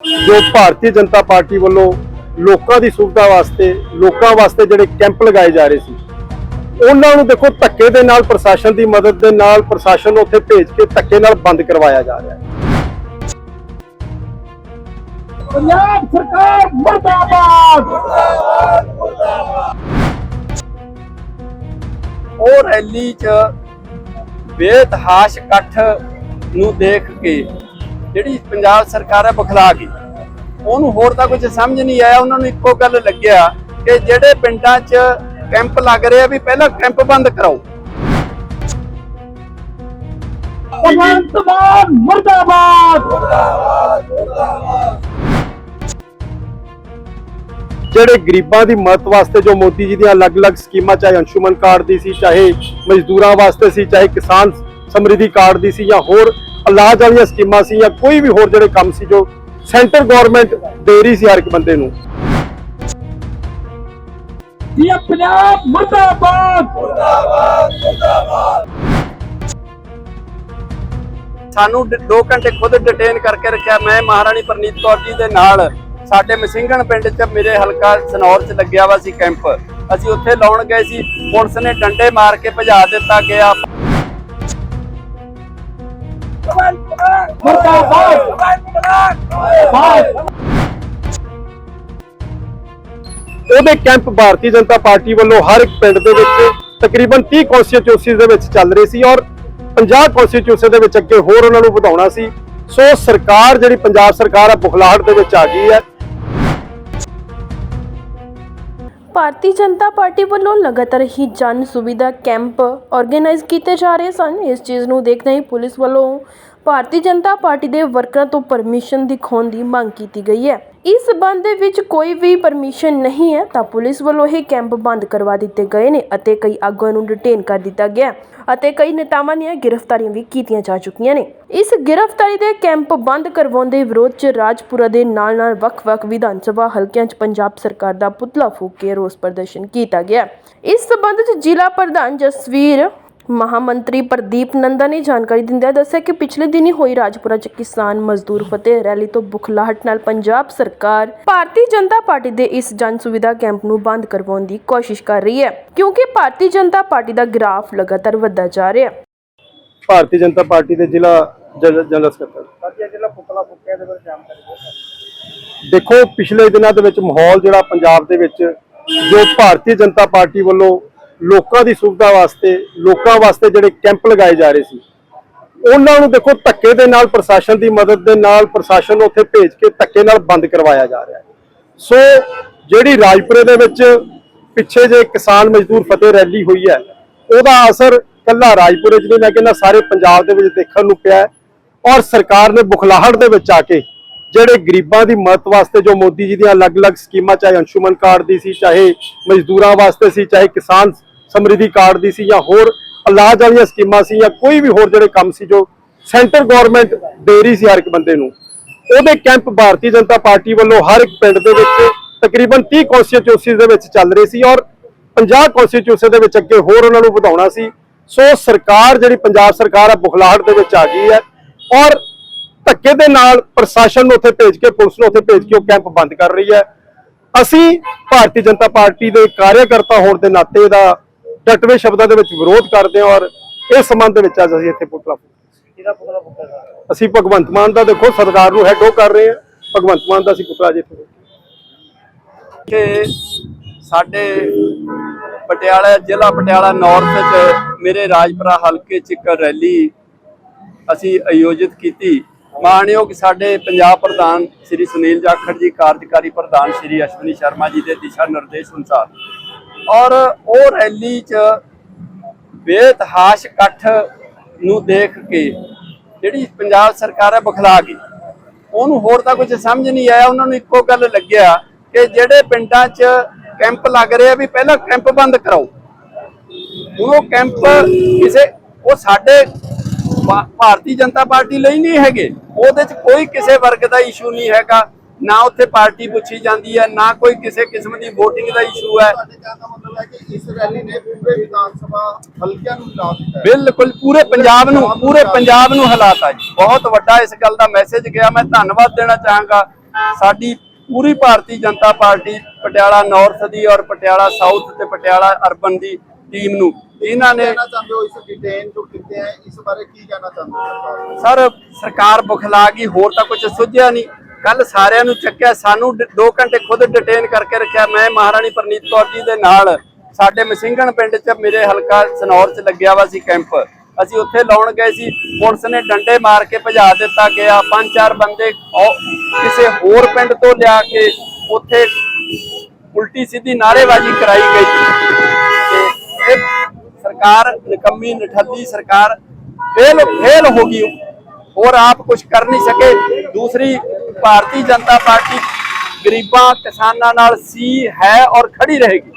ਜੋ ਭਾਰਤੀ ਜਨਤਾ ਪਾਰਟੀ ਵੱਲੋਂ ਲੋਕਾਂ ਦੀ ਸੁਵਿਧਾ ਵਾਸਤੇ, ਲੋਕਾਂ ਵਾਸਤੇ ਜਿਹੜੇ ਕੈਂਪ ਲਗਾਏ ਜਾ ਰਹੇ ਸੀ, ਉਹਨਾਂ ਨੂੰ ਦੇਖੋ ਧੱਕੇ ਦੇ ਨਾਲ ਪ੍ਰਸ਼ਾਸਨ ਦੀ ਮਦਦ ਦੇ ਨਾਲ ਪ੍ਰਸ਼ਾਸਨ ਨੂੰ ਉੱਥੇ ਭੇਜ ਕੇ ਧੱਕੇ ਨਾਲ ਬੰਦ ਕਰਵਾਇਆ ਜਾ ਰਿਹਾ ਹੈ। ਪੰਜਾਬ ਸਰਕਾਰ ਮਰਦਾਬਾਦ! ਉਹ ਰੈਲੀ 'ਚ ਬੇਤਹਾਸ਼ ਇਕੱਠ ਨੂੰ ਦੇਖ ਕੇ ਜਿਹੜੀ ਪੰਜਾਬ ਸਰਕਾਰ ਹੈ ਬਖਲਾ ਗਈ। ਉਹਨੂੰ ਹੋਰ ਤਾਂ ਕੁਝ ਸਮਝ ਨਹੀਂ ਆਇਆ ਉਹਨਾਂ ਨੂੰ ਇੱਕੋ ਗੱਲ ਲੱਗਿਆ ਕਿ ਜਿਹੜੇ ਪਿੰਡਾਂ 'ਚ ਕੈਂਪ ਲੱਗ ਰਹੇ ਆ ਵੀ ਪਹਿਲਾਂ ਕੈਂਪ ਬੰਦ ਕਰਾਓ। ਭਗਵੰਤ ਮਾਨ ਮਰਦਾਬਾਦ। ਜਿਹੜੇ ਗਰੀਬਾਂ ਦੀ ਮਦਦ ਵਾਸਤੇ ਜੋ ਮੋਦੀ ਜੀ ਦੀਆਂ ਅਲੱਗ-ਅਲੱਗ ਸਕੀਮਾਂ ਚਾਹੇ ਅੰਸ਼ੁਮਨ ਕਾਰਡ ਦੀ ਸੀ ਚਾਹੇ ਮਜ਼ਦੂਰਾਂ ਵਾਸਤੇ ਸੀ ਚਾਹੇ ਕਿਸਾਨ ਸਮਰਿੱਧੀ ਕਾਰਡ ਦੀ ਸੀ ਜਾਂ ਹੋਰ ਇਲਾਜ ਵਾਲੀਆਂ ਸਕੀਮਾਂ ਸੀ ਜਾਂ ਕੋਈ ਵੀ ਹੋਰ ਜਿਹੜੇ ਕੰਮ ਸੀ ਜੋ ਸੈਂਟਰ ਗਵਰਨਮੈਂਟ ਦੇ ਰਹੀ ਸੀ ਹਰ ਇੱਕ ਬੰਦੇ ਨੂੰ। ਇਹ ਪੰਜਾਬ ਮਰਦਾਬਾਦ। ਸਾਨੂੰ 2 ਘੰਟੇ ਖੁਦ ਡਿਟੇਨ ਕਰਕੇ ਰੱਖਿਆ। ਮੈਂ ਮਹਾਰਾਣੀ ਪ੍ਰਨੀਤ ਕੌਰ ਜੀ ਦੇ ਨਾਲ। ਸਾਡੇ ਮਸਿੰਘਣ ਪਿੰਡ 'ਚ ਮੇਰੇ ਹਲਕਾ ਸਨੌਰ 'ਚ ਲੱਗਿਆ ਵਾ ਸੀ ਕੈਂਪ। ਅਸੀਂ ਉੱਥੇ ਲਾਉਣ ਗਏ ਸੀ। ਪੁਲਿਸ ਨੇ ਡੰਡੇ ਮਾਰ ਕੇ ਭਜਾ ਦਿੱਤਾ ਗਿਆ। ਉਹਦੇ ਕੈਂਪ ਭਾਰਤੀ ਜਨਤਾ ਪਾਰਟੀ ਵੱਲੋਂ ਹਰ ਇੱਕ ਪਿੰਡ ਦੇ ਵਿੱਚ ਤਕਰੀਬਨ 30 ਕਨਸਟੀਟਿਊਂਸੀ ਦੇ ਵਿੱਚ ਚੱਲ ਰਹੇ ਸੀ ਔਰ 50 ਕਨਸਟੀਟਿਊਂਸੀ ਦੇ ਵਿੱਚ ਅੱਗੇ ਹੋਰ ਉਹਨਾਂ ਨੂੰ ਵਧਾਉਣਾ ਸੀ। ਸੋ ਸਰਕਾਰ ਜਿਹੜੀ ਪੰਜਾਬ ਸਰਕਾਰ ਹੈ ਬੁਖਲਾਹਟ ਦੇ ਵਿੱਚ ਆ ਗਈ ਹੈ। ਭਾਰਤੀ ਜਨਤਾ ਪਾਰਟੀ ਵੱਲੋਂ ਲਗਾਤਾਰ ਹੀ ਜਨ ਸੁਵਿਧਾ ਕੈਂਪ ਆਰਗੇਨਾਈਜ਼ ਕੀਤੇ ਜਾ ਰਹੇ ਸਨ। ਇਸ ਚੀਜ਼ ਨੂੰ ਦੇਖਦੇ ਹੀ ਪੁਲਿਸ ਵੱਲੋਂ ਭਾਰਤੀ ਜਨਤਾ ਪਾਰਟੀ ਦੇ ਵਰਕਰਾਂ ਤੋਂ ਪਰਮਿਸ਼ਨ ਦਿਖਾਉਣ ਦੀ ਮੰਗ ਕੀਤੀ ਗਈ ਹੈ। ਇਸ ਸਬੰਧ ਦੇ ਵਿੱਚ ਕੋਈ ਵੀ ਪਰਮਿਸ਼ਨ ਨਹੀਂ ਹੈ ਤਾਂ ਪੁਲਿਸ ਵੱਲੋਂ ਇਹ ਕੈਂਪ ਬੰਦ ਕਰਵਾ ਦਿੱਤੇ ਗਏ ਨੇ ਅਤੇ ਕਈ ਆਗੂਆਂ ਨੂੰ ਡਿਟੇਨ ਕਰ ਦਿੱਤਾ ਗਿਆ ਅਤੇ ਕਈ ਨੇਤਾਵਾਂ ਦੀਆਂ ਗ੍ਰਿਫਤਾਰੀਆਂ ਵੀ ਕੀਤੀਆਂ ਜਾ ਚੁੱਕੀਆਂ ਨੇ। ਇਸ ਗ੍ਰਿਫਤਾਰੀ ਦੇ ਕੈਂਪ ਬੰਦ ਕਰਵਾਉਣ ਦੇ ਵਿਰੋਧ 'ਚ ਰਾਜਪੁਰਾ ਦੇ ਨਾਲ-ਨਾਲ ਵੱਖ-ਵੱਖ ਵਿਧਾਨ ਸਭਾ ਹਲਕਿਆਂ 'ਚ ਪੰਜਾਬ ਸਰਕਾਰ ਦਾ ਪੁਤਲਾ ਫੂਕ ਕੇ ਰੋਸ ਪ੍ਰਦਰਸ਼ਨ ਕੀਤਾ ਗਿਆ ਇਸ ਸਬੰਧ 'ਚ ਜ਼ਿਲ੍ਹਾ ਪ੍ਰਧਾਨ ਜਸਵੀਰ ਮਹਾਮੰਤਰੀ ਪ੍ਰਦੀਪ ਨੰਦਾ ਨੇ ਜਾਣਕਾਰੀ ਦਿੰਦਿਆਂ ਦੱਸਿਆ ਕਿ ਪਿਛਲੇ ਦਿਨੀ ਹੋਈ ਰਾਜਪੁਰਾ 'ਚ ਕਿਸਾਨ ਮਜ਼ਦੂਰ ਫਤਿਹ ਰੈਲੀ ਤੋਂ ਬੁਖਲਾਹਟ ਨਾਲ ਪੰਜਾਬ ਸਰਕਾਰ ਭਾਰਤੀ ਜਨਤਾ ਪਾਰਟੀ ਦੇ ਇਸ ਜਨ ਸੁਵਿਧਾ ਕੈਂਪ ਨੂੰ ਬੰਦ ਕਰਵਾਉਣ ਦੀ ਕੋਸ਼ਿਸ਼ ਕਰ ਰਹੀ ਹੈ ਕਿਉਂਕਿ ਭਾਰਤੀ ਜਨਤਾ ਪਾਰਟੀ ਦਾ ਗ੍ਰਾਫ ਲਗਾਤਾਰ ਵੱਧਦਾ ਜਾ ਰਿਹਾ ਹੈ। ਭਾਰਤੀ ਜਨਤਾ ਪਾਰਟੀ ਦੇ ਜ਼ਿਲ੍ਹਾ ਜਨ- ਜਨਰਲ ਸਕੱਤਰ। ਦੇਖੋ ਪਿਛਲੇ ਦਿਨਾਂ ਦੇ ਵਿੱਚ ਮਾਹੌਲ ਜਿਹੜਾ ਪੰਜਾਬ ਦੇ ਵਿੱਚ ਜੋ ਭਾਰਤੀ ਜਨਤਾ ਪਾਰਟੀ ਵੱਲੋਂ ਲੋਕਾਂ ਦੀ ਸੁਵਿਧਾ ਵਾਸਤੇ, ਲੋਕਾਂ ਵਾਸਤੇ ਜਿਹੜੇ ਕੈਂਪ ਲਗਾਏ ਜਾ ਰਹੇ ਸੀ, ਉਹਨਾਂ ਨੂੰ ਦੇਖੋ ਧੱਕੇ ਦੇ ਨਾਲ ਪ੍ਰਸ਼ਾਸਨ ਦੀ ਮਦਦ ਦੇ ਨਾਲ ਪ੍ਰਸ਼ਾਸਨ ਨੂੰ ਉੱਥੇ ਭੇਜ ਕੇ ਧੱਕੇ ਨਾਲ ਬੰਦ ਕਰਵਾਇਆ ਜਾ ਰਿਹਾ ਹੈ। ਸੋ ਜਿਹੜੀ ਰਾਜਪੁਰੇ ਦੇ ਵਿੱਚ ਪਿੱਛੇ ਜੇ ਕਿਸਾਨ ਮਜ਼ਦੂਰ ਫਤਿਹ ਰੈਲੀ ਹੋਈ ਹੈ, ਉਹਦਾ ਅਸਰ ਕੱਲਾ ਰਾਜਪੁਰੇ 'ਚ ਨਹੀਂ, ਮੈਂ ਕਹਿੰਦਾ ਸਾਰੇ ਪੰਜਾਬ ਦੇ ਵਿੱਚ ਦੇਖਣ ਨੂੰ ਪਿਆ ਔਰ ਸਰਕਾਰ ਨੇ ਬੁਖਲਾਹਟ ਦੇ ਵਿੱਚ ਆ ਕੇ ਜਿਹੜੇ ਗਰੀਬਾਂ ਦੀ ਮਦਦ ਵਾਸਤੇ ਜੋ ਮੋਦੀ ਜੀ ਦੀਆਂ ਅਲੱਗ-ਅਲੱਗ ਸਕੀਮਾਂ, ਚਾਹੇ ਅੰਸ਼ੁਮਨ ਕਾਰਡ ਦੀ ਸੀ, ਚਾਹੇ ਮਜ਼ਦੂਰਾਂ ਵਾਸਤੇ ਸੀ, ਚਾਹੇ ਕਿਸਾਨ ਸਮਰਿੱਧੀ ਕਾਰਡ ਦੀ ਸੀ ਜਾਂ ਹੋਰ ਇਲਾਜ ਵਾਲੀਆਂ ਸਕੀਮਾਂ ਸੀ ਜਾਂ ਕੋਈ ਵੀ ਹੋਰ ਜਿਹੜੇ ਕੰਮ ਸੀ ਜੋ ਸੈਂਟਰ ਗਵਰਨਮੈਂਟ ਦੇ ਰਹੀ ਸੀ ਹਰ ਇੱਕ ਬੰਦੇ ਨੂੰ, ਉਹਦੇ ਕੈਂਪ ਭਾਰਤੀ ਜਨਤਾ ਪਾਰਟੀ ਵੱਲੋਂ ਹਰ ਇੱਕ ਪਿੰਡ ਦੇ ਵਿੱਚ ਤਕਰੀਬਨ 30 ਕਨਸਟੀਟਿਊਂਸੀ ਦੇ ਵਿੱਚ ਚੱਲ ਰਹੇ ਸੀ ਔਰ 50 ਕਨਸਟੀਟਿਊਂਸੀ ਦੇ ਵਿੱਚ ਅੱਗੇ ਹੋਰ ਉਹਨਾਂ ਨੂੰ ਵਧਾਉਣਾ ਸੀ। ਸੋ ਸਰਕਾਰ ਜਿਹੜੀ ਪੰਜਾਬ ਸਰਕਾਰ ਹੈ ਬੁਖਲਾਹਟ ਦੇ ਵਿੱਚ ਆ ਗਈ ਹੈ ਔਰ ਧੱਕੇ ਦੇ ਨਾਲ ਪ੍ਰਸ਼ਾਸਨ ਨੂੰ ਉੱਥੇ ਭੇਜ ਕੇ, ਪੁਲਿਸ ਨੂੰ ਉੱਥੇ ਭੇਜ ਕੇ ਉਹ ਕੈਂਪ ਬੰਦ ਕਰ ਰਹੀ ਹੈ। ਅਸੀਂ ਭਾਰਤੀ ਜਨਤਾ ਪਾਰਟੀ ਦੇ ਕਾਰਿਆਕਰਤਾ ਹੋਣ ਦੇ ਨਾਤੇ ਦਾ ਡਟਵੇਂ ਸ਼ਬਦਾਂ ਦੇ ਵਿੱਚ ਵਿਰੋਧ ਕਰਦੇ ਹਾਂ ਔਰ ਇਸ ਸੰਬੰਧ ਦੇ ਵਿੱਚ ਅੱਜ ਅਸੀਂ ਇੱਥੇ ਪੁਤਲਾ ਫੂਕਿਆ। ਅਸੀਂ ਭਗਵੰਤ ਮਾਨ ਦਾ ਦੇਖੋ ਸਰਕਾਰ ਨੂੰ ਹੈਡੋ ਕਰ ਰਹੇ ਹਾਂ। ਭਗਵੰਤ ਮਾਨ ਦਾ ਅਸੀਂ ਪੁਤਲਾ ਜੀ ਕਿ ਸਾਡੇ ਪਟਿਆਲਾ ਜ਼ਿਲ੍ਹਾ ਪਟਿਆਲਾ ਨਾਰਥ 'ਚ ਮੇਰੇ ਰਾਜਪੁਰਾ ਹਲਕੇ 'ਚ ਇੱਕ ਰੈਲੀ ਅਸੀਂ ਆਯੋਜਿਤ ਕੀਤੀ। ਮਾਣਯੋਗ ਸਾਡੇ ਪੰਜਾਬ ਪ੍ਰਧਾਨ ਸ੍ਰੀ ਸੁਨੀਲ ਜਾਖੜ ਜੀ ਕਾਰਜਕਾਰੀ ਪ੍ਰਧਾਨ ਸ੍ਰੀ ਅਸ਼ਵਨੀ ਸ਼ਰਮਾ ਜੀ ਦੇ ਦਿਸ਼ਾ ਨਿਰਦੇਸ਼ ਅਨੁਸਾਰ ਔਰ ਉਹ ਰੈਲੀ 'ਚ ਬੇਤਹਾਸ਼ ਇਕੱਠ ਨੂੰ ਦੇਖ ਕੇ ਜਿਹੜੀ ਪੰਜਾਬ ਸਰਕਾਰ ਹੈ ਬਖਲਾ ਗਈ। ਉਹਨੂੰ ਹੋਰ ਤਾਂ ਕੁਝ ਸਮਝ ਨਹੀਂ ਆਇਆ, ਉਹਨਾਂ ਨੂੰ ਇੱਕੋ ਗੱਲ ਲੱਗਿਆ ਕਿ ਜਿਹੜੇ ਪਿੰਡਾਂ 'ਚ ਕੈਂਪ ਲੱਗ ਰਹੇ ਆ ਵੀ ਪਹਿਲਾਂ ਕੈਂਪ ਬੰਦ ਕਰਾਓ। ਉਹ ਕੈਂਪ ਕਿਸੇ, ਉਹ ਸਾਡੇ ਭਾਰਤੀ ਜਨਤਾ ਪਾਰਟੀ ਲਈ ਨਹੀਂ ਹੈਗੇ। ਉਹਦੇ 'ਚ ਕੋਈ ਕਿਸੇ ਵਰਗ ਦਾ ਇਸ਼ੂ ਨਹੀਂ ਹੈਗਾ। ਨਾ ਉੱਥੇ ਪਾਰਟੀ ਪੁੱਛੀ ਜਾਂਦੀ ਹੈ ਨਾ ਕੋਈ ਕਿਸੇ ਕਿਸਮ ਦੀ VOTING ਦਾ ਇਸ਼ੂ ਹੈ। ਬਿਲਕੁਲ ਪੂਰੇ ਪੰਜਾਬ ਨੂੰ ਪੂਰੇ ਪੰਜਾਬ ਨੂੰ ਹਲਾਤਾ ਜੀ। ਬਹੁਤ ਵੱਡਾ ਇਸ ਗੱਲ ਦਾ ਮੈਸੇਜ ਗਿਆ ਮੈਂ ਧੰਨਵਾਦ ਦੇਣਾ ਚਾਹਾਂਗਾ। ਸਾਡੀ ਪੂਰੀ ਭਾਰਤੀ ਜਨਤਾ ਪਾਰਟੀ ਪਟਿਆਲਾ ਨਾਰਥ ਦੀ ਔਰ ਪਟਿਆਲਾ ਸਾਊਥ ਤੇ ਪਟਿਆਲਾ ਅਰਬਨ ਦੀ ਟੀਮ ਨੂੰ। ਇਹਨਾਂ ਨੂੰ? ਸਰ ਸਰਕਾਰ ਬੁਖਲਾ ਗਈ ਹੋਰ ਤਾਂ ਕੁਝ ਸੁਝਿਆ ਨਹੀਂ। ਕੱਲ ਸਾਰਿਆਂ ਨੂੰ ਚੱਕਿਆ, ਸਾਨੂੰ 2 ਘੰਟੇ ਖੁਦ ਡਿਟੇਨ ਕਰਕੇ ਰੱਖਿਆ। ਮੈਂ ਮਹਾਰਾਣੀ ਪ੍ਰਨੀਤ ਕੌਰ ਜੀ ਦੇ ਨਾਲ, ਸਾਡੇ ਮਸਿੰਘਣ ਪਿੰਡ 'ਚ ਮੇਰੇ ਹਲਕਾ ਸਨੌਰ 'ਚ ਲੱਗਿਆ ਵਾ ਸੀ ਕੈਂਪ। ਅਸੀਂ ਉੱਥੇ ਲਾਉਣ ਗਏ ਸੀ, ਪੁਲਿਸ ਨੇ ਡੰਡੇ ਮਾਰ ਕੇ ਭਜਾ ਦਿੱਤਾ, ਗਿਆ ਪੰਜ ਚਾਰ ਬੰਦੇ ਕਿਸੇ ਹੋਰ ਪਿੰਡ ਤੋਂ ਲਿਆ ਕੇ ਉੱਥੇ ਉਲਟੀ ਸਿੱਧੀ ਨਾਰੇਬਾਜ਼ੀ ਕਰਾਈ ਗਈ। ਤੇ ਇਹ ਸਰਕਾਰ ਨਿਕੰਮੀ ਨਠੱਲੀ ਸਰਕਾਰ ਫੇਲ ਫੇਲ ਹੋ ਗਈ। ਹੋਰ ਆਪ ਕੁਝ ਕਰ ਨਹੀਂ ਸਕੇ। ਦੂਸਰੀ ਭਾਰਤੀ ਜਨਤਾ ਪਾਰਟੀ ਗਰੀਬਾਂ ਕਿਸਾਨਾਂ ਨਾਲ ਸੀ ਹੈ ਔਰ ਖੜੀ ਰਹੇਗੀ।